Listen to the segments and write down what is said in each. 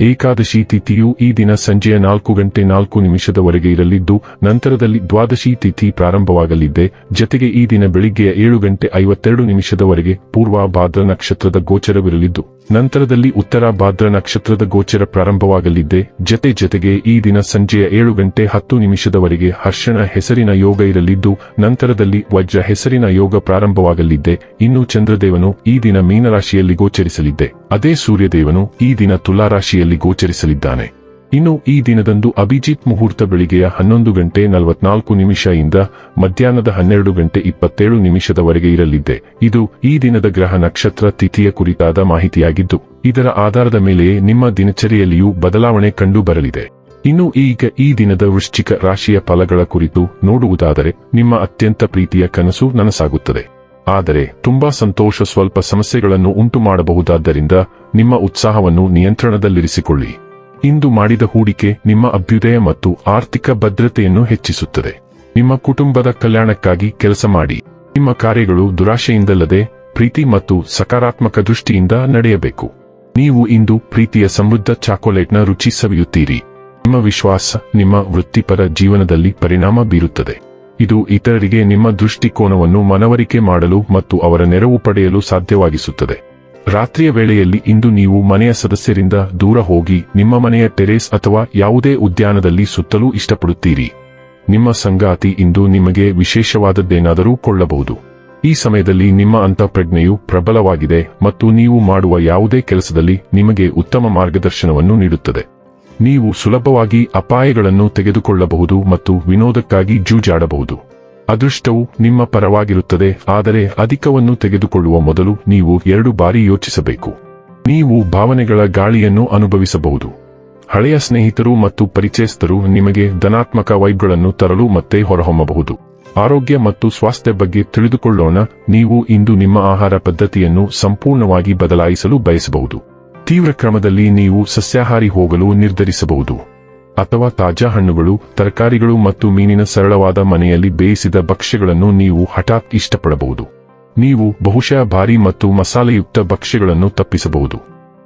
ಏಕಾದಶಿ ತಿಥಿಯು ಈ ದಿನ ಸಂಜೆಯ ನಾಲ್ಕು ಗಂಟೆ ನಾಲ್ಕು ನಿಮಿಷದವರೆಗೆ ಇರಲಿದ್ದು, ನಂತರದಲ್ಲಿ ದ್ವಾದಶಿ ತಿಥಿ ಪ್ರಾರಂಭವಾಗಲಿದೆ. ಜತೆಗೆ ಈ ದಿನ ಬೆಳಿಗ್ಗೆಯ ಏಳು ಗಂಟೆ ಐವತ್ತೆರಡು ನಿಮಿಷದವರೆಗೆ ಪೂರ್ವ ಭಾದ್ರ ನಕ್ಷತ್ರದ ಗೋಚರವಿರಲಿದ್ದು, ನಂತರದಲ್ಲಿ ಉತ್ತರ ಭಾದ್ರ ನಕ್ಷತ್ರದ ಗೋಚರ ಪ್ರಾರಂಭವಾಗಲಿದೆ. ಜತೆ ಜತೆಗೆ ಈ ದಿನ ಸಂಜೆಯ ಏಳು ಗಂಟೆ ಹತ್ತು ನಿಮಿಷದವರೆಗೆ ಹರ್ಷಣ ಹೆಸರಿನ ಯೋಗ ಇರಲಿದ್ದು, ನಂತರದಲ್ಲಿ ವಜ್ರ ಹೆಸರಿನ ಯೋಗ ಪ್ರಾರಂಭವಾಗಲಿದೆ. ಇನ್ನು ಚಂದ್ರದೇವನು ಈ ದಿನ ಮೀನರಾಶಿಯಲ್ಲಿ ಗೋಚರಿಸಲಿದ್ದೆ ಅದೇ ಸೂರ್ಯದೇವನು ಈ ದಿನ ತುಲಾರಾಶಿಯಲ್ಲಿ ಗೋಚರಿಸಲಿದ್ದಾನೆ. ಇನ್ನು ಈ ದಿನದಂದು ಅಭಿಜಿತ್ ಮುಹೂರ್ತ ಬೆಳಿಗ್ಗೆಯ ಹನ್ನೊಂದು ಗಂಟೆ ನಲವತ್ನಾಲ್ಕು ಇಂದ ಮಧ್ಯಾಹ್ನದ ಹನ್ನೆರಡು ಗಂಟೆ ಇಪ್ಪತ್ತೇಳು ನಿಮಿಷದವರೆಗೆ ಇರಲಿದೆ ಇದು ಈ ದಿನದ ಗ್ರಹ ನಕ್ಷತ್ರ ತಿಥಿಯ ಕುರಿತಾದ ಮಾಹಿತಿಯಾಗಿದ್ದು, ಇದರ ಆಧಾರದ ಮೇಲೆಯೇ ನಿಮ್ಮ ದಿನಚರಿಯಲ್ಲಿಯೂ ಬದಲಾವಣೆ ಕಂಡು ಬರಲಿದೆ ಇನ್ನು ಈಗ ಈ ದಿನದ ವೃಶ್ಚಿಕ ರಾಶಿಯ ಫಲಗಳ ಕುರಿತು ನೋಡುವುದಾದರೆ, ನಿಮ್ಮ ಅತ್ಯಂತ ಪ್ರೀತಿಯ ಕನಸು ನನಸಾಗುತ್ತದೆ. ಆದರೆ ತುಂಬಾ ಸಂತೋಷ ಸ್ವಲ್ಪ ಸಮಸ್ಯೆಗಳನ್ನು ಉಂಟು ಮಾಡಬಹುದಾದ್ದರಿಂದ ನಿಮ್ಮ ಉತ್ಸಾಹವನ್ನು ನಿಯಂತ್ರಣದಲ್ಲಿರಿಸಿಕೊಳ್ಳಿ. ಇಂದು ಮಾಡಿದ ಹೂಡಿಕೆ ನಿಮ್ಮ ಅಭ್ಯುದಯ ಮತ್ತು ಆರ್ಥಿಕ ಭದ್ರತೆಯನ್ನು ಹೆಚ್ಚಿಸುತ್ತದೆ. ನಿಮ್ಮ ಕುಟುಂಬದ ಕಲ್ಯಾಣಕ್ಕಾಗಿ ಕೆಲಸ ಮಾಡಿ. ನಿಮ್ಮ ಕಾರ್ಯಗಳು ದುರಾಶೆಯಿಂದಲ್ಲದೆ ಪ್ರೀತಿ ಮತ್ತು ಸಕಾರಾತ್ಮಕ ದೃಷ್ಟಿಯಿಂದ ನಡೆಯಬೇಕು. ನೀವು ಇಂದು ಪ್ರೀತಿಯ ಸಮೃದ್ಧ ಚಾಕೊಲೇಟ್ನ ರುಚಿ ಸವಿಯುತ್ತೀರಿ. ನಿಮ್ಮ ವಿಶ್ವಾಸ ನಿಮ್ಮ ವೃತ್ತಿಪರ ಜೀವನದಲ್ಲಿ ಪರಿಣಾಮ ಬೀರುತ್ತದೆ. ಇದು ಇತರರಿಗೆ ನಿಮ್ಮ ದೃಷ್ಟಿಕೋನವನ್ನು ಮನವರಿಕೆ ಮಾಡಲು ಮತ್ತು ಅವರ ನೆರವು ಪಡೆಯಲು ಸಾಧ್ಯವಾಗಿಸುತ್ತದೆ. ರಾತ್ರಿಯ ವೇಳೆಯಲ್ಲಿ ಇಂದು ನೀವು ಮನೆಯ ಸದಸ್ಯರಿಂದ ದೂರ ಹೋಗಿ ನಿಮ್ಮ ಮನೆಯ ಟೆರೇಸ್ ಅಥವಾ ಯಾವುದೇ ಉದ್ಯಾನದಲ್ಲಿ ಸುತ್ತಲೂ ಇಷ್ಟಪಡುತ್ತೀರಿ. ನಿಮ್ಮ ಸಂಗಾತಿ ಇಂದು ನಿಮಗೆ ವಿಶೇಷವಾದದ್ದೇನಾದರೂ ಕೊಳ್ಳಬಹುದು. ಈ ಸಮಯದಲ್ಲಿ ನಿಮ್ಮ ಅಂತಃಪ್ರಜ್ಞೆಯು ಪ್ರಬಲವಾಗಿದೆ ಮತ್ತು ನೀವು ಮಾಡುವ ಯಾವುದೇ ಕೆಲಸದಲ್ಲಿ ನಿಮಗೆ ಉತ್ತಮ ಮಾರ್ಗದರ್ಶನವನ್ನು ನೀಡುತ್ತದೆ. ನೀವು ಸುಲಭವಾಗಿ ಅಪಾಯಗಳನ್ನು ತೆಗೆದುಕೊಳ್ಳಬಹುದು ಮತ್ತು ವಿನೋದಕ್ಕಾಗಿ ಜೂಜಾಡಬಹುದು. ಅದೃಷ್ಟವು ನಿಮ್ಮ ಪರವಾಗಿರುತ್ತದೆ, ಆದರೆ ಅಧಿಕವನ್ನು ತೆಗೆದುಕೊಳ್ಳುವ ಮೊದಲು ನೀವು ಎರಡು ಬಾರಿ ಯೋಚಿಸಬೇಕು. ನೀವು ಭಾವನೆಗಳ ಗಾಳಿಯನ್ನು ಅನುಭವಿಸಬಹುದು. ಹಳೆಯ ಸ್ನೇಹಿತರು ಮತ್ತು ಪರಿಚಯಸ್ಥರು ನಿಮಗೆ ಧನಾತ್ಮಕ ವೈಬ್ಗಳನ್ನು ತರಲು ಮತ್ತೆ ಹೊರಹೊಮ್ಮಬಹುದು. ಆರೋಗ್ಯ ಮತ್ತು ಸ್ವಾಸ್ಥ್ಯ ಬಗ್ಗೆ ತಿಳಿದುಕೊಳ್ಳೋಣ, ನೀವು ಇಂದು ನಿಮ್ಮ ಆಹಾರ ಪದ್ಧತಿಯನ್ನು ಸಂಪೂರ್ಣವಾಗಿ ಬದಲಾಯಿಸಲು ಬಯಸಬಹುದು. ತೀವ್ರ ಕ್ರಮದಲ್ಲಿ ನೀವು ಸಸ್ಯಾಹಾರಿ ಹೋಗಲು ನಿರ್ಧರಿಸಬಹುದು. ಅಥವಾ ತಾಜಾ ಹಣ್ಣುಗಳು, ತರಕಾರಿಗಳು ಮತ್ತು ಮೀನಿನ ಸರಳವಾದ ಮನೆಯಲ್ಲಿ ಬೇಯಿಸಿದ ಭಕ್ಷ್ಯಗಳನ್ನು ನೀವು ಹಠಾತ್ ಇಷ್ಟಪಡಬಹುದು. ನೀವು ಬಹುಶಃ ಭಾರಿ ಮತ್ತು ಮಸಾಲೆಯುಕ್ತ ಭಕ್ಷ್ಯಗಳನ್ನು ತಪ್ಪಿಸಬಹುದು.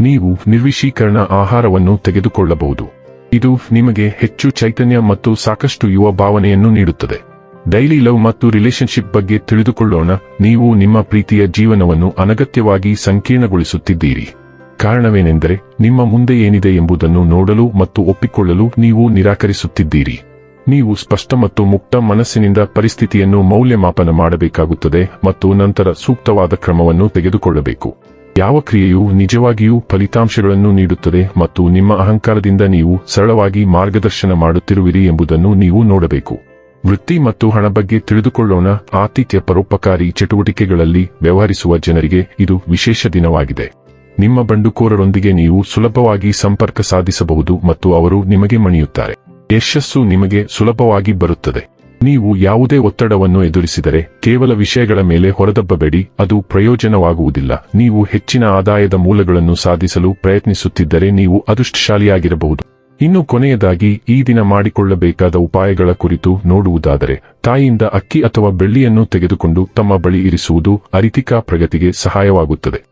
ನೀವು ನಿರ್ವಿಶೀಕರಣ ಆಹಾರವನ್ನು ತೆಗೆದುಕೊಳ್ಳಬಹುದು. ಇದು ನಿಮಗೆ ಹೆಚ್ಚು ಚೈತನ್ಯ ಮತ್ತು ಸಾಕಷ್ಟು ಯುವ ಭಾವನೆಯನ್ನು ನೀಡುತ್ತದೆ. ಡೈಲಿ ಲವ್ ಮತ್ತು ರಿಲೇಶನ್ಶಿಪ್ ಬಗ್ಗೆ ತಿಳಿದುಕೊಳ್ಳೋಣ. ನೀವು ನಿಮ್ಮ ಪ್ರೀತಿಯ ಜೀವನವನ್ನು ಅನಗತ್ಯವಾಗಿ ಸಂಕೀರ್ಣಗೊಳಿಸುತ್ತಿದ್ದೀರಿ. ಕಾರಣವೇನೆಂದರೆ ನಿಮ್ಮ ಮುಂದೆ ಏನಿದೆ ಎಂಬುದನ್ನು ನೋಡಲು ಮತ್ತು ಒಪ್ಪಿಕೊಳ್ಳಲು ನೀವು ನಿರಾಕರಿಸುತ್ತಿದ್ದೀರಿ. ನೀವು ಸ್ಪಷ್ಟ ಮತ್ತು ಮುಕ್ತ ಮನಸ್ಸಿನಿಂದ ಪರಿಸ್ಥಿತಿಯನ್ನು ಮೌಲ್ಯಮಾಪನ ಮಾಡಬೇಕಾಗುತ್ತದೆ ಮತ್ತು ನಂತರ ಸೂಕ್ತವಾದ ಕ್ರಮವನ್ನು ತೆಗೆದುಕೊಳ್ಳಬೇಕು. ಯಾವ ಕ್ರಿಯೆಯು ನಿಜವಾಗಿಯೂ ಫಲಿತಾಂಶಗಳನ್ನು ನೀಡುತ್ತದೆ ಮತ್ತು ನಿಮ್ಮ ಅಹಂಕಾರದಿಂದ ನೀವು ಸರಳವಾಗಿ ಮಾರ್ಗದರ್ಶನ ಮಾಡುತ್ತಿರುವಿರಿ ಎಂಬುದನ್ನು ನೀವು ನೋಡಬೇಕು. ವೃತ್ತಿ ಮತ್ತು ಹಣ ಬಗ್ಗೆ ತಿಳಿದುಕೊಳ್ಳೋಣ. ಆತಿಥ್ಯ ಪರೋಪಕಾರಿ ಚಟುವಟಿಕೆಗಳಲ್ಲಿ ವ್ಯವಹರಿಸುವ ಜನರಿಗೆ ಇದು ವಿಶೇಷ ದಿನವಾಗಿದೆ. ನಿಮ್ಮ ಬಂಡುಕೋರರೊಂದಿಗೆ ನೀವು ಸುಲಭವಾಗಿ ಸಂಪರ್ಕ ಸಾಧಿಸಬಹುದು ಮತ್ತು ಅವರು ನಿಮಗೆ ಮಣಿಯುತ್ತಾರೆ. ಯಶಸ್ಸು ನಿಮಗೆ ಸುಲಭವಾಗಿ ಬರುತ್ತದೆ. ನೀವು ಯಾವುದೇ ಒತ್ತಡವನ್ನು ಎದುರಿಸಿದರೆ ಕೇವಲ ವಿಷಯಗಳ ಮೇಲೆ ಹೊರದಬ್ಬಬೇಡಿ, ಅದು ಪ್ರಯೋಜನವಾಗುವುದಿಲ್ಲ. ನೀವು ಹೆಚ್ಚಿನ ಆದಾಯದ ಮೂಲಗಳನ್ನು ಸಾಧಿಸಲು ಪ್ರಯತ್ನಿಸುತ್ತಿದ್ದರೆ ನೀವು ಅದೃಷ್ಟಶಾಲಿಯಾಗಿರಬಹುದು. ಇನ್ನು ಕೊನೆಯದಾಗಿ, ಈ ದಿನ ಮಾಡಿಕೊಳ್ಳಬೇಕಾದ ಉಪಾಯಗಳ ಕುರಿತು ನೋಡುವುದಾದರೆ, ತಾಯಿಯಿಂದ ಅಕ್ಕಿ ಅಥವಾ ಬೆಳ್ಳಿಯನ್ನು ತೆಗೆದುಕೊಂಡು ತಮ್ಮ ಬಳಿ ಇರಿಸುವುದು ಅರಿತಿಕಾ ಪ್ರಗತಿಗೆ ಸಹಾಯವಾಗುತ್ತದೆ.